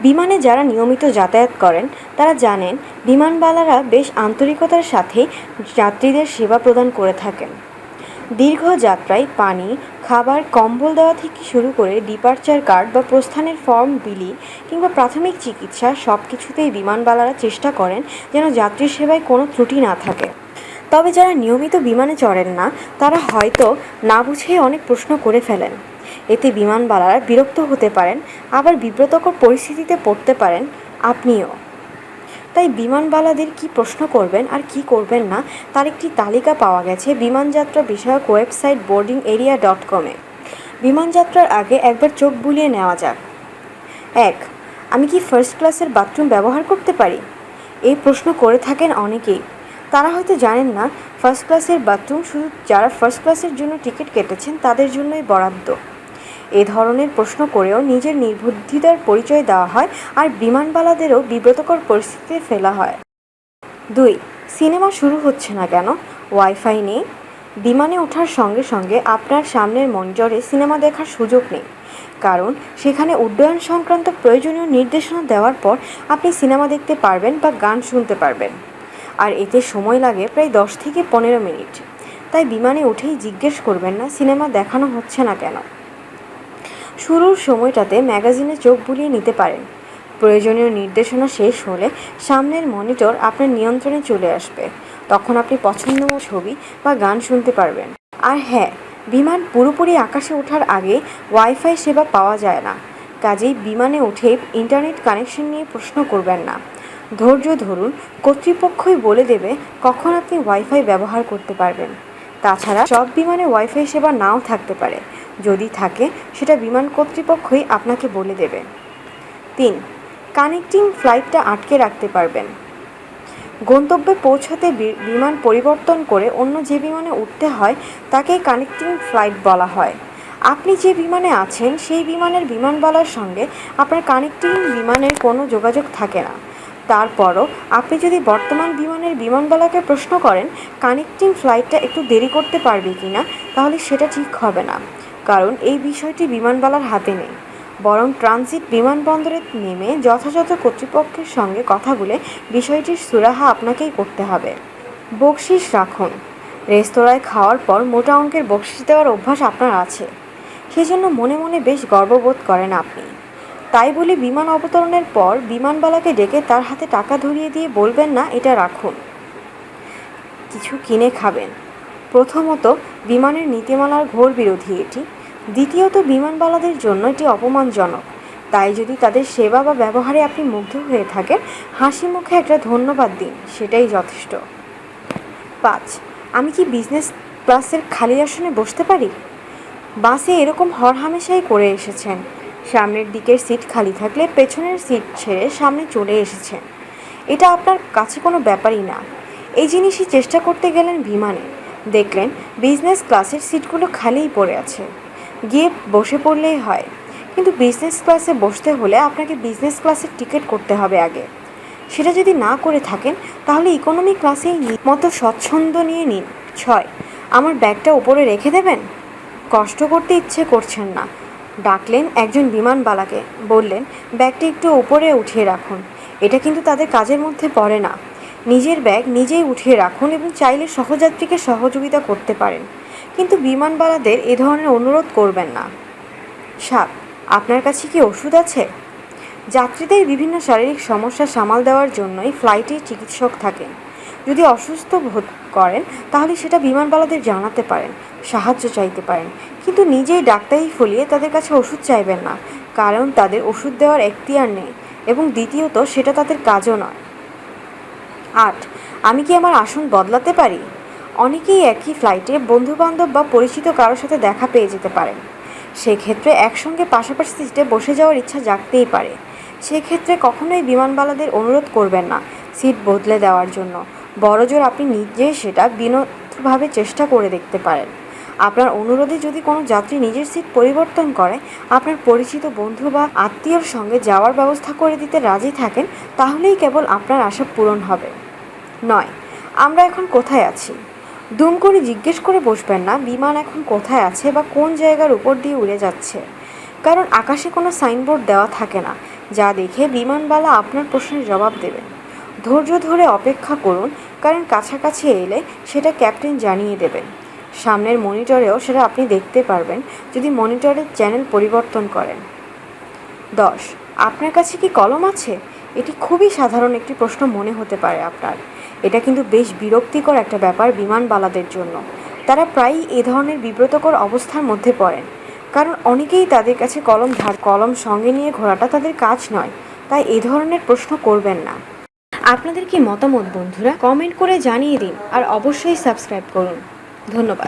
বিমানে যারা নিয়মিত যাতায়াত করেন, তারা জানেন বিমানবালারা বেশ আন্তরিকতার সাথে যাত্রীদের সেবা প্রদান করে থাকেন। দীর্ঘ যাত্রায় পানি, খাবার, কম্বল দেওয়া থেকে শুরু করে ডিপার্চার কার্ড বা প্রস্থানের ফর্ম, বিলি কিংবা প্রাথমিক চিকিৎসা সব কিছুতেই বিমানবালারা চেষ্টা করেন যেন যাত্রী সেবায় কোনো ত্রুটি না থাকে। তবে যারা নিয়মিত বিমানে চড়েন না, তারা হয়তো না বুঝে অনেক প্রশ্ন করে ফেলেন। এতে বিমানবালারা বিরক্ত হতে পারেন, আবার বিব্রতকর পরিস্থিতিতে পড়তে পারেন আপনিও। তাই বিমানবালাদের কি প্রশ্ন করবেন আর কি করবেন না, তার একটি তালিকা পাওয়া গেছে বিমানযাত্রা বিষয়ক ওয়েবসাইট বোর্ডিং এরিয়া ডট কমে বিমানযাত্রার আগে একবার চোখ বুলিয়ে নেওয়া যাক। এক, আমি কি ফার্স্ট ক্লাসের বাথরুম ব্যবহার করতে পারি? এই প্রশ্ন করে থাকেন অনেকেই। তারা হয়তো জানেন না ফার্স্ট ক্লাসের বাথরুম শুধু যারা ফার্স্ট ক্লাসের জন্য টিকিট কেটেছেন, তাদের জন্যই বরাদ্দ। এ ধরনের প্রশ্ন করেও নিজের নির্বুদ্ধিতার পরিচয় দেওয়া হয় আর বিমানবালাদেরও বিব্রতকর পরিস্থিতিতে ফেলা হয়। দুই, সিনেমা শুরু হচ্ছে না কেন? ওয়াইফাই নেই। বিমানে ওঠার সঙ্গে সঙ্গে আপনার সামনের মনিটরে সিনেমা দেখার সুযোগ নেই। কারণ সেখানে উড্ডয়ন সংক্রান্ত প্রয়োজনীয় নির্দেশনা দেওয়ার পর আপনি সিনেমা দেখতে পারবেন বা গান শুনতে পারবেন। আর এতে সময় লাগে প্রায় দশ থেকে পনেরো মিনিট। তাই বিমানে উঠেই জিজ্ঞেস করবেন না, সিনেমা দেখানো হচ্ছে না কেন? শুরুর সময়টাতে ম্যাগাজিনে চোখ বুলিয়ে নিতে পারেন। প্রয়োজনীয় নির্দেশনা শেষ হলে সামনের মনিটর আপনার নিয়ন্ত্রণে চলে আসবে। তখন আপনি পছন্দমতো ছবি বা গান শুনতে পারবেন। আর হ্যাঁ বিমান পুরোপুরি আকাশে ওঠার আগে ওয়াইফাই সেবা পাওয়া যায় না। কাজেই বিমানে উঠে ইন্টারনেট কানেকশন নিয়ে প্রশ্ন করবেন না। ধৈর্য ধরুন, কর্তৃপক্ষই বলে দেবে কখন আপনি ওয়াইফাই ব্যবহার করতে পারবেন। তাছাড়া সব বিমানে ওয়াইফাই সেবা নাও থাকতে পারে। যদি থাকে, সেটা বিমান কর্তৃপক্ষই আপনাকে বলে দেবে। তিন, কানেক্টিং ফ্লাইটটা আটকে রাখতে পারবেন। গন্তব্যে পৌঁছাতে বিমান পরিবর্তন করে অন্য যে বিমানে উঠতে হয়, তাকে কানেক্টিং ফ্লাইট বলা হয়। আপনি যে বিমানে আছেন, সেই বিমানের বিমানবালার সঙ্গে আপনার কানেক্টিং বিমানের কোনো যোগাযোগ থাকে না। তারপরও আপনি যদি বর্তমান বিমানের বিমানবালাকে প্রশ্ন করেন, কানেক্টিং ফ্লাইটটা একটু দেরি করতে পারবে কি না তাহলে সেটা ঠিক হবে না। কারণ এই বিষয়টি বিমানবালার হাতে নেই। বরং ট্রানজিট বিমানবন্দরে নেমে যথাযথ কর্তৃপক্ষের সঙ্গে কথা বলে বিষয়টির সুরাহা আপনাকেই করতে হবে। বকশিস রাখুন। রেস্তোরাঁয় খাওয়ার পর মোটা অঙ্কের বকশিস দেওয়ার অভ্যাস আপনার আছে। সেজন্য মনে মনে বেশ গর্ববোধ করেন আপনি। তাই বলে বিমান অবতরণের পর বিমানবালাকে ডেকে তার হাতে টাকা ধরিয়ে দিয়ে বলবেন, না, এটা রাখুন। কিছু কিনে খাবেন। প্রথমত বিমানের নীতিমালার ঘোর বিরোধী এটি। দ্বিতীয়ত বিমানবালাদের জন্য এটি অপমানজনক। তাই যদি তাদের সেবা বা ব্যবহারে আপনি মুগ্ধ হয়ে থাকেন, হাসি মুখে একটা ধন্যবাদ দিন, সেটাই যথেষ্ট। পাঁচ, আমি কি বিজনেস ক্লাসের খালি আসনে বসতে পারি? বাসে এরকম হরহামেশাই করে এসেছেন। সামনের দিকের সিট খালি থাকলে পেছনের সিট ছেড়ে সামনে চলে এসেছেন। এটা আপনার কাছে কোনো ব্যাপারই না। এই জিনিসই চেষ্টা করতে গেলেন বিমানে। দেখলেন বিজনেস ক্লাসের সিটগুলো খালিই পড়ে আছে। গিয়ে বসে পড়লেই হয়। কিন্তু বিজনেস ক্লাসে বসতে হলে আপনাকে বিজনেস ক্লাসের টিকিট করতে হবে আগে। সেটা যদি না করে থাকেন, তাহলে ইকোনমি ক্লাসেই মতো স্বচ্ছন্দ নিয়ে নিন। ছয়, আমার ব্যাগটা উপরে রেখে দেবেন? কষ্ট করতে ইচ্ছে করছেন না। ডাকলেন একজন বিমানবালাকে বললেন, ব্যাগটি একটু উপরে উঠিয়ে রাখুন। এটা কিন্তু তাদের কাজের মধ্যে পড়ে না। নিজের ব্যাগ নিজেই উঠিয়ে রাখুন এবং চাইলে সহযাত্রীকে সহযোগিতা করতে পারেন। কিন্তু বিমানবালাদের এ ধরনের অনুরোধ করবেন না। সাত, আপনার কাছে কি ওষুধ আছে? যাত্রীদের বিভিন্ন শারীরিক সমস্যা সামাল দেওয়ার জন্যই ফ্লাইটে চিকিৎসক থাকেন। যদি অসুস্থ বোধ করেন, তাহলে সেটা বিমানবালাদের জানাতে পারেন, সাহায্য চাইতে পারেন। কিন্তু নিজেই ডাক্তারি ফলিয়ে তাদের কাছে ওষুধ চাইবেন না, কারণ তাদের ওষুধ দেওয়ার এখতিয়ার নেই এবং দ্বিতীয়ত সেটা তাদের কাজও নয়। আট, আমি কি আমার আসন বদলাতে পারি? অনেকেই একই ফ্লাইটে বন্ধুবান্ধব বা পরিচিত কারোর সাথে দেখা পেয়ে যেতে পারেন সেক্ষেত্রে একসঙ্গে পাশাপাশি সিটে বসে যাওয়ার ইচ্ছা জাগতেই পারে। সেক্ষেত্রে কখনোই বিমানবালাদের অনুরোধ করবেন না সিট বদলে দেওয়ার জন্য। বড়জোর আপনি নিজে সেটা বিনোদভাবে চেষ্টা করে দেখতে পারেন। আপনার অনুরোধে যদি কোনো যাত্রী নিজের সিট পরিবর্তন করে, আপনার পরিচিত বন্ধু বা আত্মীয়র সঙ্গে যাওয়ার ব্যবস্থা করে দিতে রাজি থাকেন, তাহলেই কেবল আপনার আশা পূরণ হবে। নয়, আমরা এখন কোথায় আছি? দুম করে জিজ্ঞেস করে বসবেন না, বিমান এখন কোথায় আছে বা কোন জায়গার উপর দিয়ে উড়ে যাচ্ছে। কারণ আকাশে কোনো সাইনবোর্ড দেওয়া থাকে না, যা দেখে বিমানবালা আপনার প্রশ্নের জবাব দেবেন। ধৈর্য ধরে অপেক্ষা করুন, কারণ কাছাকাছি এলে সেটা ক্যাপ্টেন জানিয়ে দেবেন। সামনের মনিটরেও সেটা আপনি দেখতে পারবেন, যদি মনিটরের চ্যানেল পরিবর্তন করেন। দশ, আপনার কাছে কি কলম আছে? এটি খুবই সাধারণ একটি প্রশ্ন মনে হতে পারে আপনার। এটা কিন্তু বেশ বিরক্তিকর একটা ব্যাপার বিমানবালাদের জন্য। তারা প্রায়ই এ ধরনের বিব্রতকর অবস্থার মধ্যে পড়েন। কারণ অনেকেই তাদের কাছে কলম ধার, কলম সঙ্গে নিয়ে ঘোরাটা তাদের কাজ নয়। তাই এ ধরনের প্রশ্ন করবেন না। আপনাদের কি মতামত, বন্ধুরা? কমেন্ট করে জানিয়ে দিন আর অবশ্যই সাবস্ক্রাইব করুন। ধন্যবাদ।